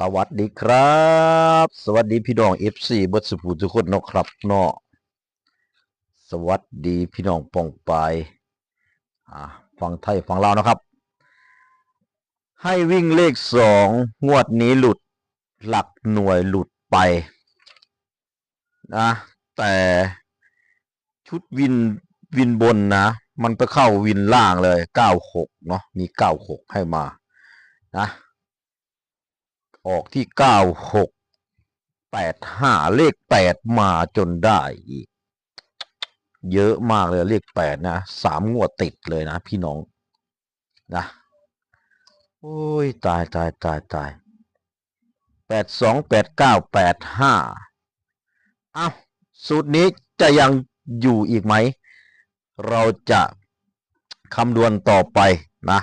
สวัสดีครับ สวัสดีพี่น้องเอฟซีบัสุภูทุกคนเนาะครับเนาะสวัสดีพี่น้องปองปายอ่าฟังไทยฟังลาวนะครับ ให้วิ่งเลขสองงวดนี้หลุดหลักหน่วยหลุดไปนะแต่ชุดวินวินบนนะ มันไปเข้าวินล่างเลยเก้าหกเนาะมีเก้าหกให้มานะ ออกที่เก้าหกแปดห้าเลขแปดมาจนได้อีก เยอะมากเลยเลขแปดนะสามงวดติดเลยนะพี่น้องนะโอ้ยตายตายตายตายแปดสองแปดเก้าแปดห้าอ้าวสูตรนี้จะยังอยู่อีกไหม เราจะคำนวณต่อไปนะ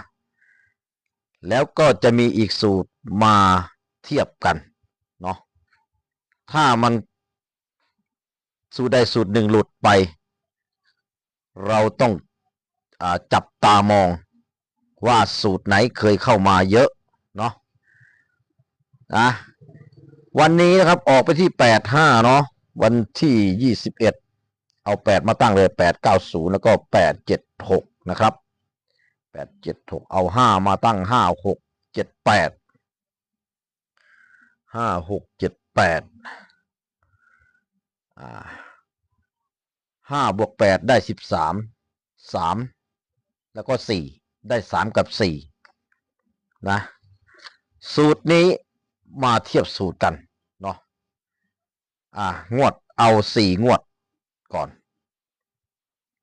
แล้วก็จะมีอีกสูตรมา เทียบกันเนาะถ้ามันสูตรใดสูตรหนึ่งหลุดไป เราต้องอจับตามองว่าสูตรไหนเคยเข้ามาเยอะเนาะนะวันนี้นะครับออกไปที่แปดห้าเนาะวันที่ยี่สิบเอ็ดเอาแปดมาตั้งเลยแปดเก้าศูนย์แล้วก็แปดเจ็ดหกนะครับแปดเจ็ดหกเอาห้ามาตั้งห้าหกเจ็ดแปด ห้าหกเจ็ดแปดห้าบวกแปดได้สิบสามสามแล้วก็สี่ได้สามกับสี่นะสูตรนี้มาเทียบสูตรกันเนาะอ่างวดเอาสี่งวดก่อน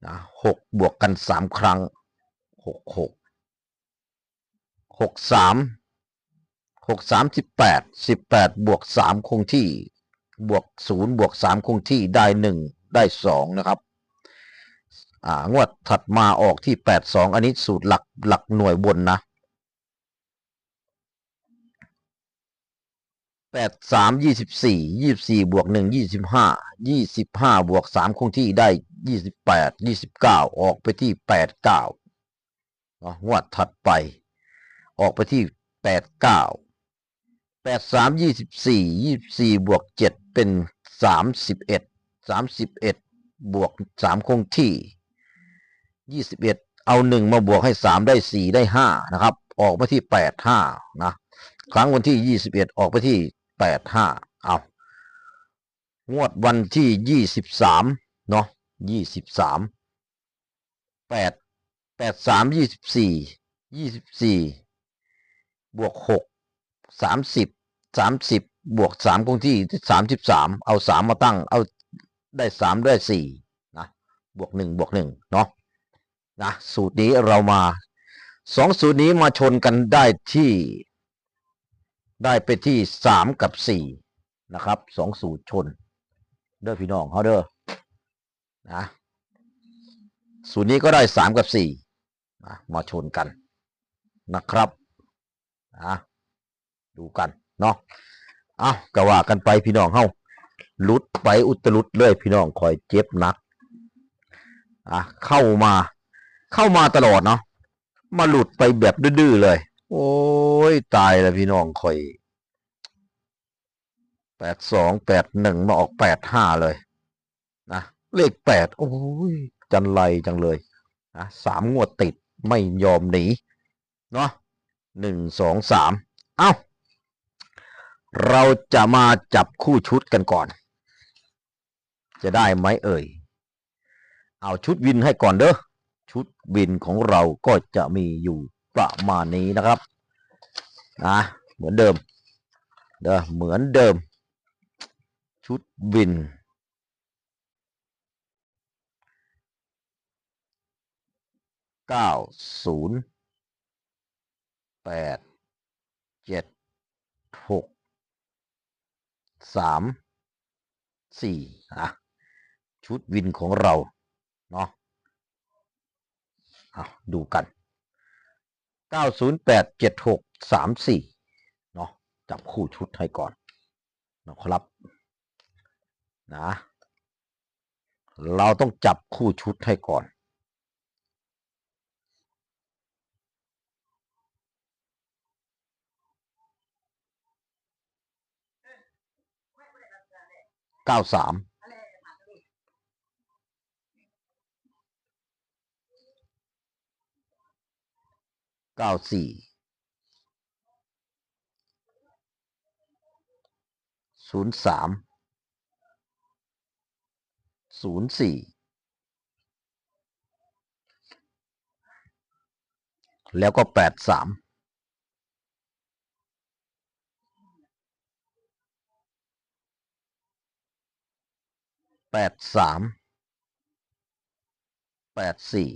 นะหกบวกกันสามครั้งหกหกหกสาม หกสามสิบแปดสิบแปดบวกสามคงที่บวกศูนย์บวกสามคงที่ได้หนึ่งได้สองนะครับอ่างวดถัดมาออกที่แปดสองอันนี้สูตรหลักหลักหน่วยบนนะแปดสามยี่สิบสี่ยี่สี่บวกหนึ่งยี่สิบห้ายี่สิบห้าบวกสามคงที่ได้ยี่สิบแปดยี่สิบเก้าออกไปที่แปดเก้างวดถัดไป ออกไปที่แปดเก้า แปดสามยี่สิบสี่ยี่สี่บวกเจ็ดเป็นสามสิบเอ็ดสามสิบเอ็ดบวกสามคงที่ยี่สิบเอ็ดเอาหนึ่งมาบวกให้สามได้สี่ได้ห้านะครับ ออกมาที่แปดห้านะครั้งวันที่ยี่สิบเอ็ดออกไปที่แปดห้าเอางวดวันที่ยี่สิบสามเนาะยี่สิบสามแปดแปดสามยี่สิบสี่ยี่สิบสี่บวกหก สามสิบสามสิบบวกสามคงที่สามสิบสามเอาสามมาตั้ง เอาได้สามได้สี่นะบวกหนึ่งบวกหนึ่งเนาะนะสูตรนี้เรามาสองสูตรนี้มาชนกันได้ที่ ได้ไปที่สามกับสี่นะครับสองสูตรชน เด้อพี่น้องเขาเด้อนะสูตรนี้ก็ได้สามกับสี่นะมาชนกันนะครับนะ ดูกันเนาะเอาก็ว่ากันไปพี่น้องเฮาหลุดไปอุตลุดเลยพี่น้องคอยเจ็บหนักอะเข้ามา เข้ามาตลอดเนาะมาหลุดไปแบบดื้อๆเลย โอ้ยตายแล้วพี่น้องคอยแปดสองแปดหนึ่งมาออกแปดห้าเลยนะเลขแปดโอ้ยจันไรจังเลยนะสามงวดติดไม่ยอมหนีเนาะหนึ่งสองสามเอ้า เราจะมาจับคู่ชุดกันก่อน จะได้ไหมเอ่ย เอาชุดวินให้ก่อนเด้อ ชุดวินของเราก็จะมีอยู่ประมาณนี้นะครับ นะ เหมือนเดิม เด้อ เหมือนเดิม ชุดวิน เก้าศูนย์แปดเจ็ดหก สามสี่อะชุดวินของเรา เนาะเอาดูกันเก้าศูนย์แปดเจ็ดหกสามสี่เนาะจับคู่ชุดให้ก่อนนะครับนะเราต้องจับคู่ชุดให้ก่อน เก้าสามเก้าสี่ศูนย์สามศูนย์สี่แล้วก็แปดสาม แปดสามแปดสี่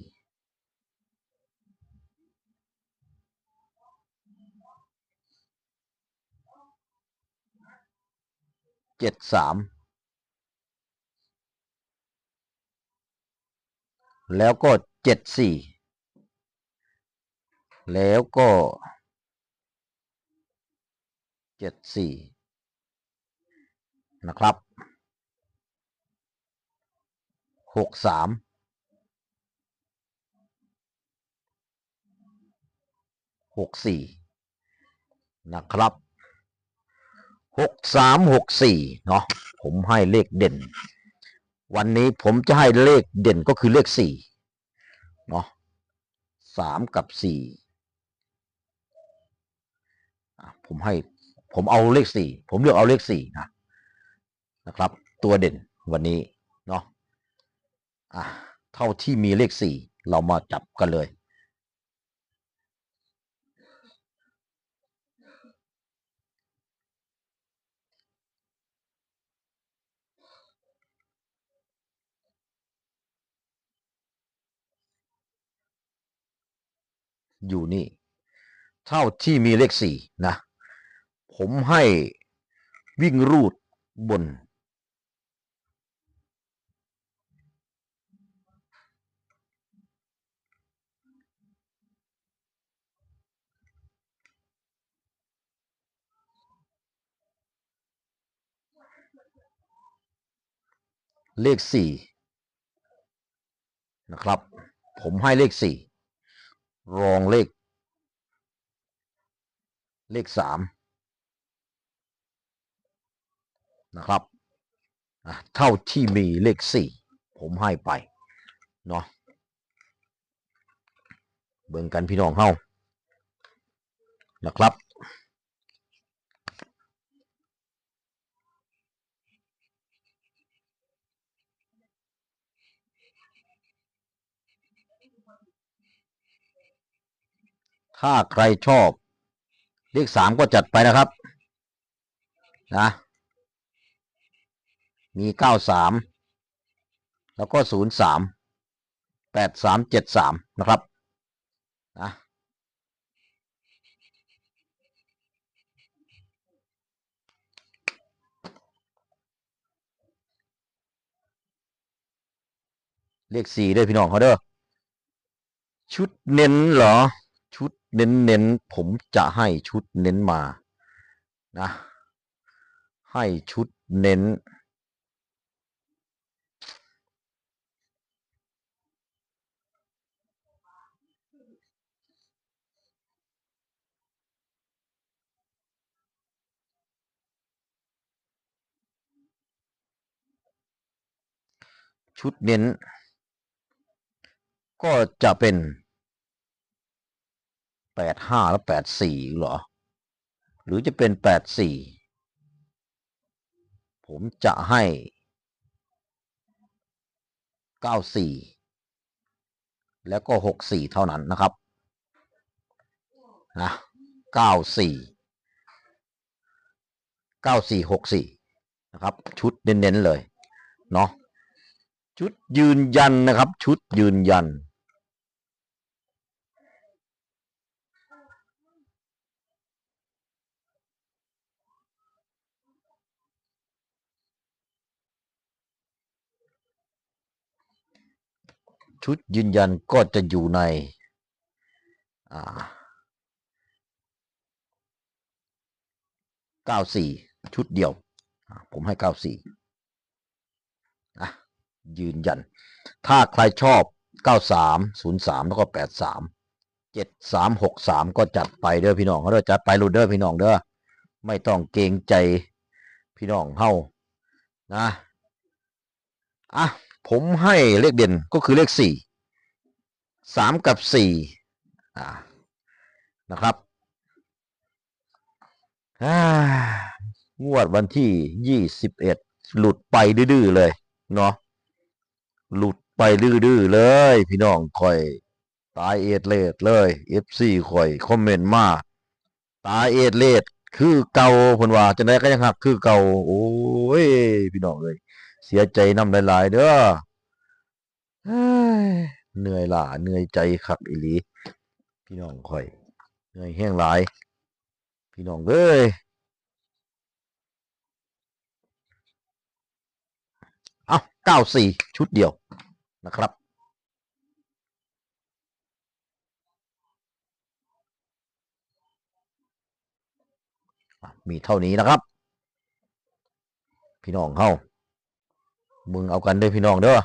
เจ็ดสามแล้วก็เจ็ดสี่แล้วก็เจ็ดสี่นะครับ หกสามหกสี่นะครับหกสามหกสี่เนาะผมให้เลขเด่น วันนี้ผมจะให้เลขเด่นก็คือเลขสี่เนาะสามกับสี่ผมให้ผมเอาเลขสี่ผมเลือกเอาเลขสี่นะนะครับ ตัวเด่นวันนี้ อะเท่าที่มีเลขสี่เรามาจับกันเลย อยู่นี่ เท่าที่มีเลขสี่นะ ผมให้วิ่งรูดบน เลขสี่นะครับ ผมให้เลขสี่รองเลข เลขสามนะครับเท่าที่มีเลขสี่ผมให้ไปเนาะเบิ่งกันพี่น้องเฮานะครับ ถ้าใครชอบ เลขสามก็จัดไปนะครับ นะ มีเก้าสามแล้วก็ศูนย์สามแปดสามเจ็ดสามนะครับ นะเลขสี่ด้วยพี่น้องเขาเด้อ ชุดเน้นเหรอ ชุดเน้นเน้นผมจะให้ชุดเน้นมานะ ให้ชุดเน้น ชุดเน้น ก็จะเป็นแปดห้าและแปดสี่หรอ หรือจะเป็นแปดสี่ผมจะให้เก้าสี่แล้วก็หกสี่เท่านั้นนะครับนะเก้าสี่เก้าสี่หกสี่นะครับ ชุดเน้นๆเลย เนาะชุดยืนยันนะครับ ชุดยืนยัน ชุดยืนยันก็จะอยู่ในเก้าสี่ชุดเดียว ผมให้เก้าสี่อะยืนยัน ถ้าใครชอบเก้าสามศูนย์สามแล้วก็แปดสามเจ็ดสามหกสามก็จัดไปเด้อพี่น้องเด้อจัดไปรูดเด้อพี่น้องเด้อไม่ต้องเกรงใจพี่น้องเฮานะอะ ผมให้เลขเด่นก็คือเลขสี่สามกับสี่นะครับอ่างวดวันที่ยี่สิบเอ็ดหลุดไปดื้อเลยเนาะหลุดไปดื้อเลย พี่น้องคอย ตายเอดเลดเลยเอฟซีคอยคอมเมนต์มา ตายเอดเลดคือเก่าเพิ่นว่าจังไดก็ยังหักคือเก่า โอ้ย พี่น้องเอ้ย เสียใจน้ำหลาย ๆ เด้อเหนื่อยล่ะเหนื่อยใจคักอีหลี พี่น้องคอย เหนื่อยแห้งหลาย พี่น้องเอ้ยเอาเก้าสี่ชุดเดียวนะครับมีเท่านี้นะครับ พี่น้องเฮา มึงเอากันเด้อพี่น้องเด้อ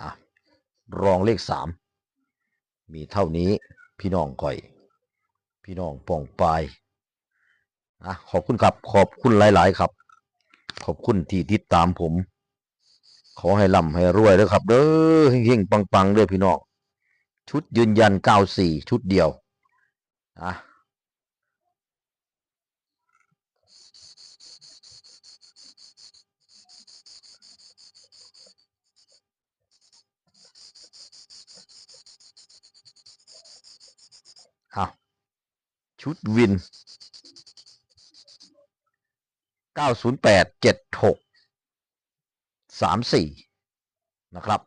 อะรองเลขสามมีเท่านี้พี่น้องก่อย พี่น้องป่องปาย อะขอบคุณครับ ขอบคุณหลาย ๆ ครับ ขอบคุณที่ติดตามผม ขอให้ร่ำให้รวยด้อครับ เด้อเฮงๆปังๆเด้อพี่น้องชุดยืนยัน94ชุดเดียวอะอะชุดวิน 908 76 34 นะครับ